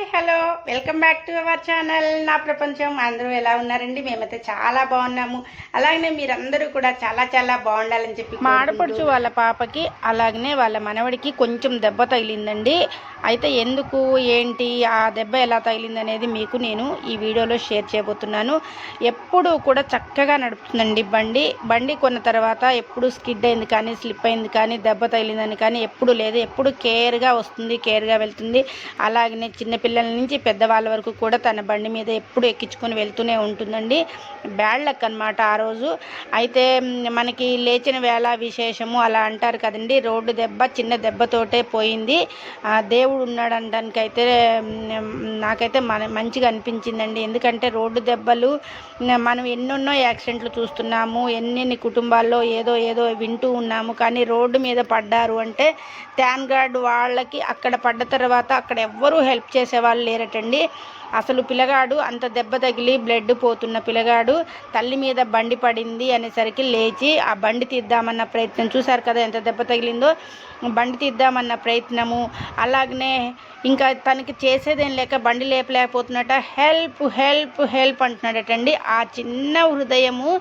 Hi hello. Welcome back to our channel. నా ప్రపంచం. అందరూ ఎలా ఉన్నారండి? మేమైతే చాలా బాగున్నాము. అలాగనే మీరందరూ కూడా చాలా చాలా బాగుండాలని చెప్పి మా ఆడపడుచు వాళ్ళ పాపకి అలాగనే వాళ్ళ మనవడికి కొంచెం దెబ్బ తగిలిందండి. అయితే ఎందుకు ఏంటి ఆ దెబ్బ ఎలా తగిలింది అనేది మీకు నేను ఈ వీడియోలో షేర్ చేయబోతున్నాను. ఎప్పుడు కూడా చక్కగా నడుపుతుందండి బండి. బండి కొన్న తర్వాత ఎప్పుడు స్కిడ్ అయింది కానీ స్లిప్ అయింది కానీ దెబ్బ తగిలిందని కానీ ఎప్పుడు లేదు. ఎప్పుడు కేర్గా వస్తుంది కేర్గా వెళ్తుంది. అలాగనే పిల్లల నుంచి పెద్దవాళ్ళ వరకు కూడా తన బండి మీద ఎప్పుడు ఎక్కించుకొని వెళ్తూనే ఉంటుందండి. బ్యాడ్ లక్ అనమాట ఆ రోజు. అయితే మనకి లేచిన వేళ విశేషము అలా అంటారు కదండి. రోడ్డు దెబ్బ చిన్న దెబ్బతోటే పోయింది. ఆ దేవుడు ఉన్నాడు అనడానికైతే అయితే నాకైతే మన మంచిగా అనిపించిందండి. ఎందుకంటే రోడ్డు దెబ్బలు మనం ఎన్నెన్నో యాక్సిడెంట్లు చూస్తున్నాము. ఎన్నెన్ని కుటుంబాల్లో ఏదో ఏదో వింటూ ఉన్నాము. కానీ రోడ్డు మీద పడ్డారు అంటే ట్యాన్ గార్డ్ వాళ్ళకి అక్కడ పడ్డ తర్వాత అక్కడ ఎవ్వరూ హెల్ప్ వాళ్ళు లేరటండి. అసలు పిల్లగాడు అంత దెబ్బ తగిలి బ్లడ్ పోతున్న పిల్లగాడు తల్లి మీద బండి పడింది అనేసరికి లేచి ఆ బండి తీద్దామన్న ప్రయత్నం చూశారు కదా ఎంత దెబ్బ తగిలిందో. బండి తీద్దామన్న ప్రయత్నము. అలాగనే ఇంకా తనకి చేసేదేం లేక బండి లేపలేకపోతున్నట. హెల్ప్ హెల్ప్ హెల్ప్ అంటున్నాడటండి. ఆ చిన్న హృదయము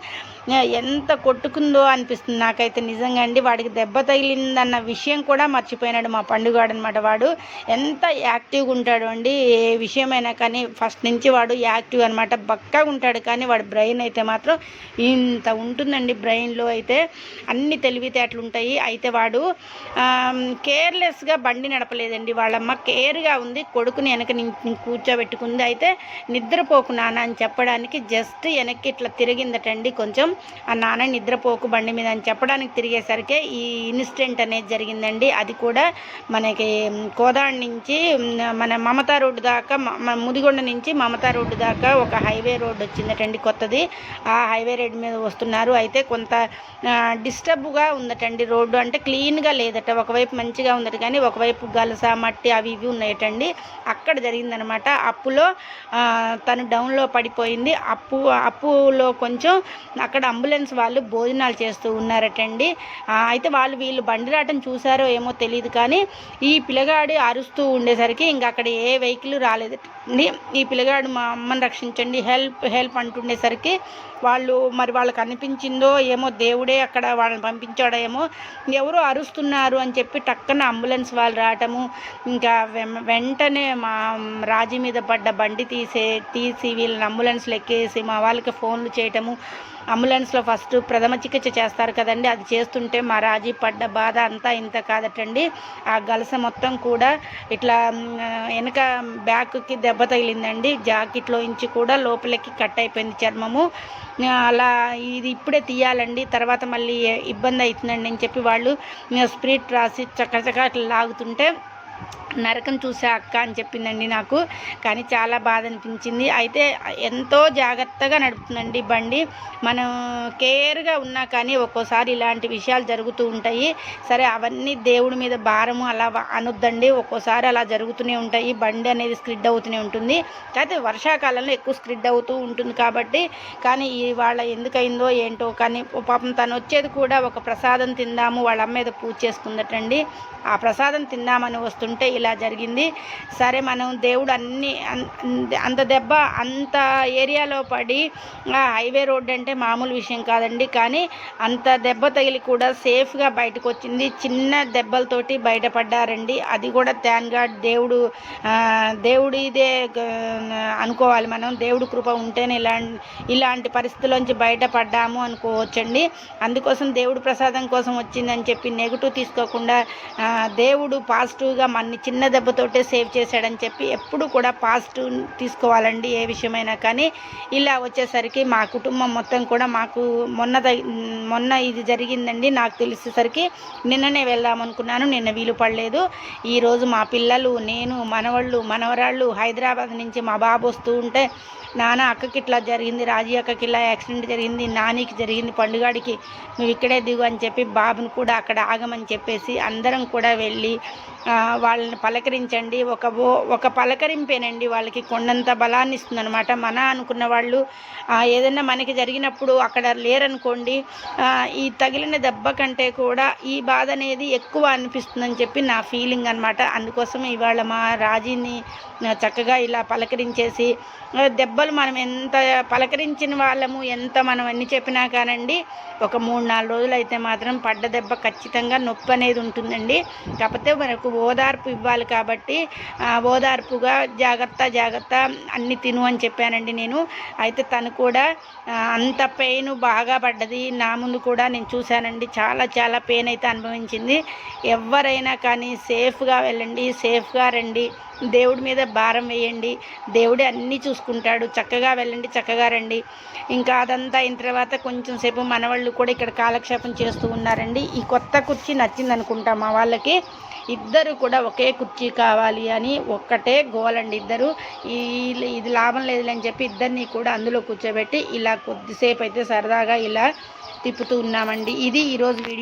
ఎంత కొట్టుకుందో అనిపిస్తుంది నాకైతే నిజంగా అండి. వాడికి దెబ్బ తగిలిందన్న విషయం కూడా మర్చిపోయినాడు మా పండుగాడు అనమాట వాడు. ఎంత యాక్టివ్గా ఉంటాడు అండి. ఏ విషయమైనా కానీ ఫస్ట్ నుంచి వాడు యాక్టివ్ అనమాట బక్కగా ఉంటాడు కానీ వాడి బ్రెయిన్ అయితే మాత్రం ఇంత ఉంటుందండి బ్రెయిన్లో అయితే. అన్ని తెలివితేటలు ఉంటాయి. అయితే వాడు కేర్లెస్గా బండి నడపలేదండి. వాళ్ళమ్మ కేర్గా ఉంది. కొడుకుని వెనక ని- కూర్చోబెట్టుకుంది. అయితే నిద్రపోకు నాన్న అని చెప్పడానికి జస్ట్ వెనక్కి ఇట్లా తిరిగిందటండి కొంచెం. ఆ నాన్న నిద్రపోకు బండి మీద అని చెప్పడానికి తిరిగేసరికి ఈ ఇన్సిడెంట్ అనేది జరిగిందండి. అది కూడా మనకి మ్, కోదాడ నుంచి మన మమతా రోడ్డు దాకా మ- మన నుంచి మమతా రోడ్డు దాకా ఒక హైవే రోడ్డు వచ్చిందటండి కొత్తది. ఆ హైవే రోడ్డు మీద వస్తున్నారు. అయితే కొంత డిస్టర్బ్గా ఉందటండి రోడ్డు. అంటే క్లీన్గా లేదట. ఒకవైపు మంచిగా ఉందట. కానీ ఒకవైపు గలస మట్టి అవి ఇవి ఉన్నాయటండి. అక్కడ జరిగిందనమాట. అప్పులో తను డౌన్లో పడిపోయింది. అప్పు అప్పులో కొంచెం అక్కడ అంబులెన్స్ వాళ్ళు భోజనాలు చేస్తూ ఉన్నారటండి. అయితే వాళ్ళు వీళ్ళు బండి రావటం చూసారో ఏమో తెలియదు కానీ ఈ పిల్లగాడి అరుస్తూ ఉండేసరికి ఇంకా అక్కడ ఏ వెహికల్ రాలేదండి. ఈ పిల్లగాడు మా అమ్మని రక్షించండి హెల్ప్ హెల్ప్ అంటుండేసరికి వాళ్ళు మరి వాళ్ళకి అనిపించిందో ఏమో దేవుడే అక్కడ వాళ్ళని పంపించాడో ఏమో ఎవరో అరుస్తున్నారు అని చెప్పి టక్కన అంబులెన్స్ వాళ్ళు రావటము ఇంకా వెం- వెంటనే మా రాజీ మీద పడ్డ బండి తీసే తీసి వీళ్ళని అంబులెన్స్లో ఎక్కేసి మా వాళ్ళకి ఫోన్లు చేయటము అంబులెన్స్లో ఫస్ట్ ప్రథమ చికిత్స చేస్తారు కదండి అది చేస్తుంటే మా రాజీ పడ్డ బాధ అంతా ఇంత కాదటండి ఆ గలస మొత్తం కూడా ఇట్లా వెనక బ్యాక్కి దెబ్బ తగిలి జాకెట్లో ఇంచి కూడా లోపలికి కట్ అయిపోయింది చర్మము. అలా ఇది ఇప్పుడే తీయాలండి. తర్వాత మళ్ళీ ఇబ్బంది అవుతుందండి అని చెప్పి వాళ్ళు స్ప్రిట్ రాసి చక్కచక్క లాగుతుంటే నరకం చూసా అక్క అని చెప్పిందండి నాకు. కానీ చాలా బాధ అనిపించింది. అయితే ఎంతో జాగ్రత్తగా నడుపుతుందండి బండి. మనం కేర్గా ఉన్నా కానీ ఒక్కోసారి ఇలాంటి విషయాలు జరుగుతూ ఉంటాయి. సరే అవన్నీ దేవుడి మీద భారము అలా అనొద్దండి. ఒక్కోసారి అలా జరుగుతూనే ఉంటాయి. బండి అనేది స్క్రిడ్ అవుతూనే ఉంటుంది. అయితే వర్షాకాలంలో ఎక్కువ స్క్రిడ్ అవుతూ ఉంటుంది కాబట్టి. కానీ ఇవాళ ఎందుకైందో ఏంటో కానీ పాపం తను వచ్చేది కూడా ఒక ప్రసాదం తిందాము వాళ్ళ అమ్మ మీద పూజ చేసుకుందటండి. ఆ ప్రసాదం తిందామని వస్తుంటే ఇలా జరిగింది. సరే మనం దేవుడు అన్ని అంత దెబ్బ అంత ఏరియాలో పడి హైవే రోడ్ అంటే మామూలు విషయం కాదండి. కానీ అంత దెబ్బ తగిలి కూడా సేఫ్గా బయటకు వచ్చింది చిన్న దెబ్బలతోటి బయటపడ్డారండి. అది కూడా థ్యాన్ గాడ్ దేవుడు దేవుడిదే అనుకోవాలి మనం. దేవుడు కృప ఉంటేనే ఇలా ఇలాంటి పరిస్థితుల్లోంచి బయటపడ్డాము అనుకోవచ్చండి. అందుకోసం దేవుడు ప్రసాదం కోసం వచ్చిందని చెప్పి నెగిటివ్ తీసుకోకుండా దేవుడు పాజిటివ్గా మన చిన్న దెబ్బతోటే సేవ్ చేశాడని చెప్పి ఎప్పుడు కూడా పాజిటివ్ తీసుకోవాలండి ఏ విషయమైనా కానీ. ఇలా వచ్చేసరికి మా కుటుంబం మొత్తం కూడా మాకు మొన్న మొన్న ఇది జరిగిందండి నాకు తెలిసేసరికి నిన్ననే వెళ్దాం అనుకున్నాను నిన్న వీలు పడలేదు. ఈరోజు మా పిల్లలు నేను మనవాళ్ళు మనవరాళ్ళు హైదరాబాద్ నుంచి మా బాబు వస్తూ ఉంటే నాన్న అక్కకి ఇట్లా జరిగింది రాజీ అక్కకి ఇలా యాక్సిడెంట్ జరిగింది నానికి జరిగింది పండుగాడికి నువ్వు ఇక్కడే దిగు అని చెప్పి బాబుని కూడా అక్కడ ఆగమని చెప్పేసి అందరం కూడా వెళ్ళి వాళ్ళని పలకరించండి. ఒక ఓ ఒక పలకరింపేనండి వాళ్ళకి కొండంత బలాన్ని ఇస్తుంది అనమాట మన అనుకున్న వాళ్ళు ఏదైనా మనకి జరిగినప్పుడు అక్కడ లేరనుకోండి ఈ తగిలిన దెబ్బ కంటే కూడా ఈ బాధ అనేది ఎక్కువ అనిపిస్తుందని చెప్పి నా ఫీలింగ్ అనమాట అందుకోసం ఇవాళ మా రాజీని చక్కగా ఇలా పలకరించేసి దెబ్బలు మనం ఎంత పలకరించిన వాళ్ళము ఎంత మనం అన్ని చెప్పినా కానండి ఒక మూడు నాలుగు రోజులు అయితే మాత్రం పడ్డ దెబ్బ ఖచ్చితంగా నొప్పి అనేది ఉంటుందండి. కాకపోతే మనకు ఓదార్పు ఇవ్వాలి కాబట్టి ఓదార్పుగా జాగ్రత్త జాగ్రత్త అన్ని తిను అని చెప్పానండి నేను. అయితే తను కూడా అంత పెయిన్ బాగా పడ్డది. నా ముందు కూడా నేను చూశానండి. చాలా చాలా పెయిన్ అయితే అనుభవించింది. ఎవరైనా కానీ సేఫ్గా వెళ్ళండి సేఫ్గా రండి. దేవుడి మీద భారం వేయండి. దేవుడే అన్నీ చూసుకుంటాడు. చక్కగా వెళ్ళండి చక్కగా రండి. ఇంకా అదంతా అయిన తర్వాత కొంచెం సేపు మనవాళ్ళు కూడా ఇక్కడ కాలక్షేపం చేస్తూ ఉన్నారండి. ఈ కొత్త కుర్చీ నచ్చింది అనుకుంటా మా వాళ్ళకి. ఇద్దరు కూడా ఒకే కుర్చీ కావాలి అని ఒక్కటే గోలండి ఇద్దరు ఈ ఇది లాభం లేదులే అని చెప్పి ఇద్దరిని కూడా అందులో కూర్చోబెట్టి ఇలా కొద్దిసేపు అయితే సరదాగా ఇలా తిప్పుతూ ఉన్నామండి. ఇది ఈరోజు వీడియో.